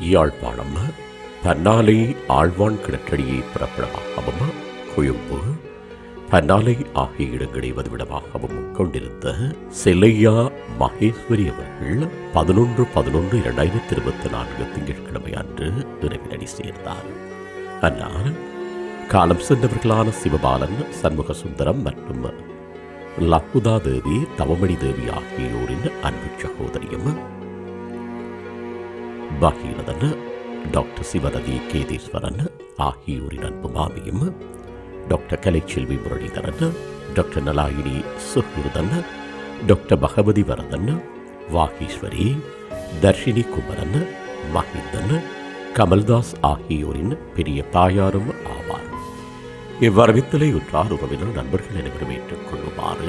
யாழ்ப்பாணம் பன்னாலை ஆழ்வான் கிணற்றடியை பிறப்பிடமாகவும் கொழும்பு பன்னாலை ஆகிய இடங்களை வதிவிடமாகவும் கொண்டிருந்த செல்லையா மகேஸ்வரி அவர்கள் பதினொன்று பதினொன்று இரண்டாயிரத்தி இருபத்தி நான்கு திங்கட்கிழமை அன்று இறைவனடி சேர்ந்தார். அன்னார் காலம் சென்றவர்களான சிவபாலன் சண்முக சுந்தரம் மற்றும் லக்குதா தேவி தவமணி தேவி ஆகியோரின் அன்பு சகோதரியும் பகீரதன் டாக்டர் சிவரதி கேதீஸ்வரன் ஆகியோரின் அன்பு மாமியும் doctor Kalaiselvi Muralitharan doctor Nalayini Suhirthan doctor Bagavathi Varathan Vageeswari Tharshini Kumaran Mahinthan Kamaldas ஆகியோரின் பெரிய தாயாரும் ஆவார். இவ்வரவித்தலை உற்றார் உறவினர் நண்பர்கள் அனைவரும் ஏற்றுக்கொள்ளுமாறு